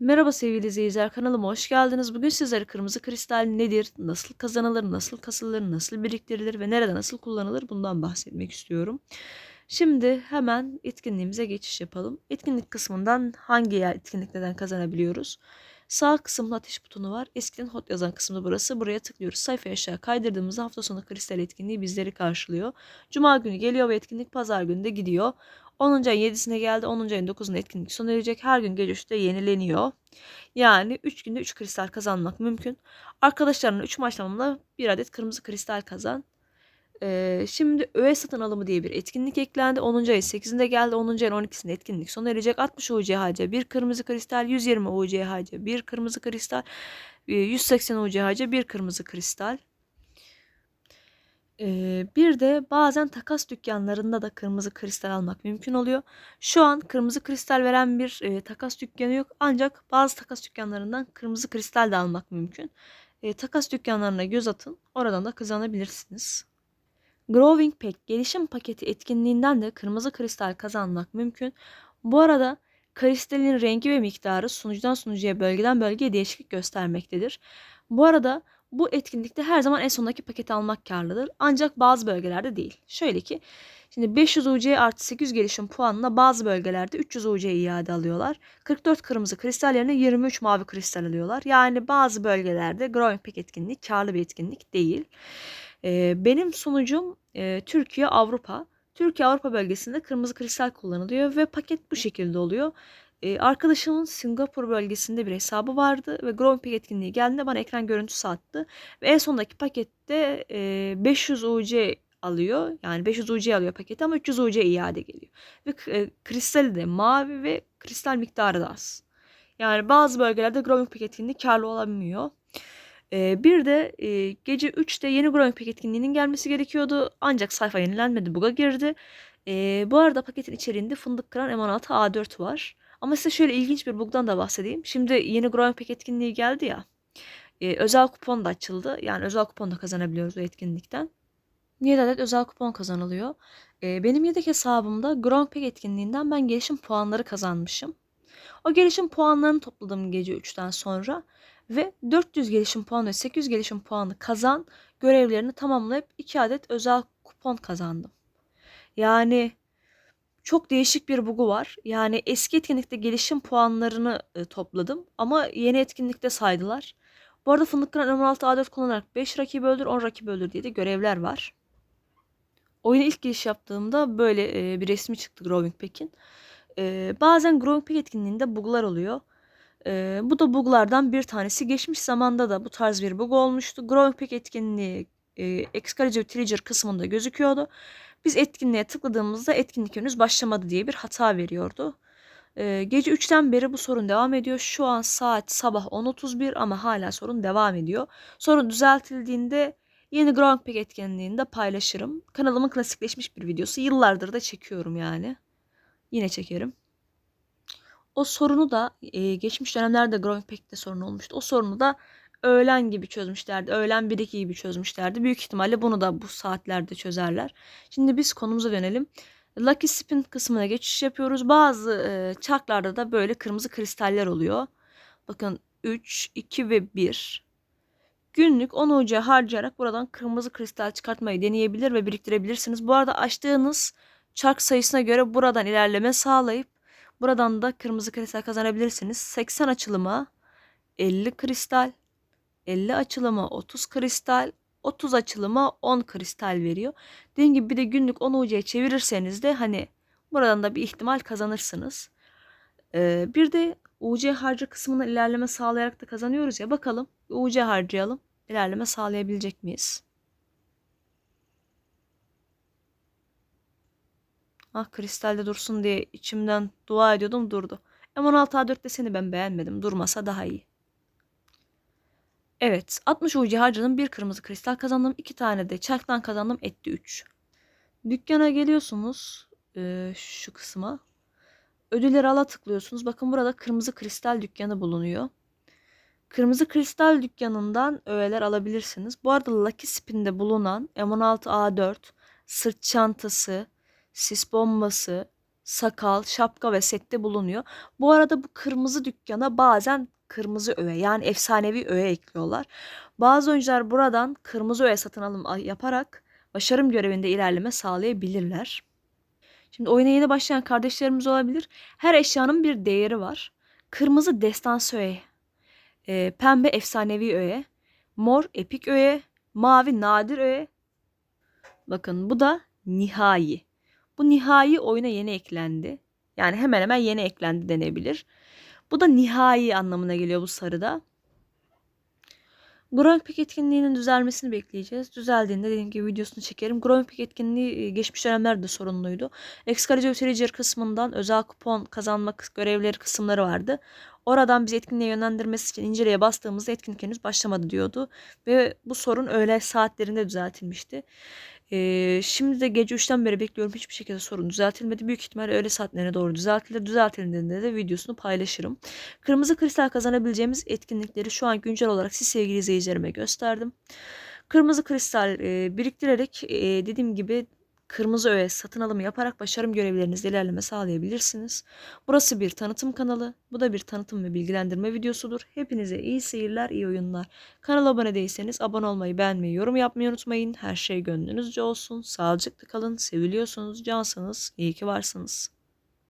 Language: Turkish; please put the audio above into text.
Merhaba sevgili izleyiciler kanalıma hoş geldiniz. Bugün sizlere kırmızı kristal nedir, nasıl kazanılır, nasıl kasılır, nasıl biriktirilir ve nerede nasıl kullanılır bundan bahsetmek istiyorum. Şimdi hemen etkinliğimize geçiş yapalım. Etkinlik kısmından hangi etkinliklerden kazanabiliyoruz? Sağ kısımda ateş butonu var. Eskiden hot yazan kısmı burası. Buraya tıklıyoruz. Sayfayı aşağı kaydırdığımızda hafta sonu kristal etkinliği bizleri karşılıyor. Cuma günü geliyor ve etkinlik pazar günü de gidiyor. 10. ayın 7'sine geldi. 10. ayın 9'unda etkinlik sona erecek. Her gün gece 3'te yenileniyor. Yani 3 günde 3 kristal kazanmak mümkün. Arkadaşlarına 3 maçlamamla bir adet kırmızı kristal kazan. Şimdi öğe satın alımı diye bir etkinlik eklendi. 10. ayın 8'inde geldi. 10. ayın 12'sinde etkinlik sona erecek. 60 UCHC bir kırmızı kristal, 120 UCHC bir kırmızı kristal, 180 UCHC bir kırmızı kristal. Bir de bazen takas dükkanlarında da kırmızı kristal almak mümkün oluyor. Şu an kırmızı kristal veren bir e, takas dükkanı yok. Ancak bazı takas dükkanlarından kırmızı kristal de almak mümkün. E, takas dükkanlarına göz atın. Oradan da kazanabilirsiniz. Growing Pack gelişim paketi etkinliğinden de kırmızı kristal kazanmak mümkün. Bu arada kristalin rengi ve miktarı sunucudan sunucuya bölgeden bölgeye değişiklik göstermektedir. Bu arada bu etkinlikte her zaman en sondaki paketi almak karlıdır. Ancak bazı bölgelerde değil. Şöyle ki şimdi 500 UC artı 800 gelişim puanına bazı bölgelerde 300 UC iade alıyorlar. 44 kırmızı kristal yerine 23 mavi kristal alıyorlar. Yani bazı bölgelerde Growing Pack etkinliği karlı bir etkinlik değil. Benim sunucum e, Türkiye Avrupa. Türkiye Avrupa bölgesinde kırmızı kristal kullanılıyor ve paket bu şekilde oluyor. Ee, arkadaşımın Singapur bölgesinde bir hesabı vardı ve Pack etkinliği geldiğinde bana ekran görüntüsü attı. Ve en sondaki pakette e, 500 UC alıyor. Yani 500 UC alıyor paketi ama 300 UC iade geliyor. Ve e, kristali de mavi ve kristal miktarı da az. Yani bazı bölgelerde Growing Pack etkinliği karlı olamıyor. Ee, bir de e, gece 3'te yeni Growing Pack etkinliğinin gelmesi gerekiyordu. Ancak sayfa yenilenmedi. Bug'a girdi. Ee, bu arada paketin içeriğinde fındık kıran M16 A4 var. Ama size şöyle ilginç bir bug'dan da bahsedeyim. Şimdi yeni Growing Pack etkinliği geldi ya. E, özel kupon da açıldı. Yani özel kupon da kazanabiliyoruz o etkinlikten. 7 adet özel kupon kazanılıyor. E, benim yedek hesabımda Growing Pack etkinliğinden ben gelişim puanları kazanmışım. O gelişim puanlarını topladım gece 3'ten sonra ve 400 gelişim puanı ve 800 gelişim puanı kazan görevlerini tamamlayıp 2 adet özel kupon kazandım. Yani çok değişik bir bugu var. Yani eski etkinlikte gelişim puanlarını e, topladım ama yeni etkinlikte saydılar. Bu arada fındık kıran 16 A4 kullanarak 5 rakip öldür 10 rakip öldür diye de görevler var. Oyuna ilk giriş yaptığımda böyle e, bir resmi çıktı Growing Pack'in. E, bazen Growing Pack etkinliğinde buglar oluyor. E, bu da buglardan bir tanesi. Geçmiş zamanda da bu tarz bir bug olmuştu. Growing Pack etkinliği e, Excalibur Treasure kısmında gözüküyordu. Biz etkinliğe tıkladığımızda etkinlik henüz başlamadı diye bir hata veriyordu. Ee, gece 3'ten beri bu sorun devam ediyor. Şu an saat sabah 10.31 ama hala sorun devam ediyor. Sorun düzeltildiğinde yeni Ground Pack etkinliğinde paylaşırım. Kanalımın klasikleşmiş bir videosu. Yıllardır da çekiyorum yani. Yine çekerim. O sorunu da e, geçmiş dönemlerde Growing sorun olmuştu. O sorunu da öğlen gibi çözmüşlerdi. Öğlen 1-2 gibi çözmüşlerdi. Büyük ihtimalle bunu da bu saatlerde çözerler. Şimdi biz konumuza dönelim. Lucky Spin kısmına geçiş yapıyoruz. Bazı e, çarklarda da böyle kırmızı kristaller oluyor. Bakın 3, 2 ve 1. Günlük 10 UC harcayarak buradan kırmızı kristal çıkartmayı deneyebilir ve biriktirebilirsiniz. Bu arada açtığınız çark sayısına göre buradan ilerleme sağlayıp buradan da kırmızı kristal kazanabilirsiniz. 80 açılıma 50 kristal, 50 açılıma 30 kristal, 30 açılıma 10 kristal veriyor. Dediğim gibi bir de günlük 10 UC'ye çevirirseniz de hani buradan da bir ihtimal kazanırsınız. Ee, bir de UC harcı kısmına ilerleme sağlayarak da kazanıyoruz ya. Bakalım UC harcayalım. İlerleme sağlayabilecek miyiz? Ah kristalde dursun diye içimden dua ediyordum durdu. M16A4 deseni ben beğenmedim. Durmasa daha iyi. Evet 60 UC harcadım. Bir kırmızı kristal kazandım. iki tane de çarktan kazandım. Etti 3. Dükkana geliyorsunuz. E, şu kısma. Ödülleri ala tıklıyorsunuz. Bakın burada kırmızı kristal dükkanı bulunuyor. Kırmızı kristal dükkanından öğeler alabilirsiniz. Bu arada Lucky Spin'de bulunan M16A4, sırt çantası, sis bombası, sakal, şapka ve sette bulunuyor. Bu arada bu kırmızı dükkana bazen kırmızı öğe yani efsanevi öğe ekliyorlar. Bazı oyuncular buradan kırmızı öğe satın alım yaparak başarım görevinde ilerleme sağlayabilirler. Şimdi oyuna yeni başlayan kardeşlerimiz olabilir. Her eşyanın bir değeri var. Kırmızı destansı öğe, e, pembe efsanevi öğe, mor epik öğe, mavi nadir öğe. Bakın bu da nihai. Bu nihai oyuna yeni eklendi. Yani hemen hemen yeni eklendi denebilir. Bu da nihai anlamına geliyor bu sarıda. Growing etkinliğinin düzelmesini bekleyeceğiz. Düzeldiğinde dediğim gibi videosunu çekerim. Growing etkinliği e, geçmiş dönemlerde sorunluydu. Excalibur Villager kısmından özel kupon kazanmak görevleri kısımları vardı. Oradan bizi etkinliğe yönlendirmesi için inceleye bastığımızda etkinlik henüz başlamadı diyordu. Ve bu sorun öğle saatlerinde düzeltilmişti. Ee, şimdi de gece 3'ten beri bekliyorum. Hiçbir şekilde sorun düzeltilmedi. Büyük ihtimalle öğle saatlerine doğru düzeltilir. Düzeltildiğinde de videosunu paylaşırım. Kırmızı kristal kazanabileceğimiz etkinlikleri şu an güncel olarak siz sevgili izleyicilerime gösterdim. Kırmızı kristal e, biriktirerek e, dediğim gibi kırmızı öğe satın alımı yaparak başarım görevlerinizde ilerleme sağlayabilirsiniz. Burası bir tanıtım kanalı. Bu da bir tanıtım ve bilgilendirme videosudur. Hepinize iyi seyirler, iyi oyunlar. Kanala abone değilseniz abone olmayı, beğenmeyi, yorum yapmayı unutmayın. Her şey gönlünüzce olsun. Sağlıcakla kalın. Seviliyorsunuz, cansınız. İyi ki varsınız.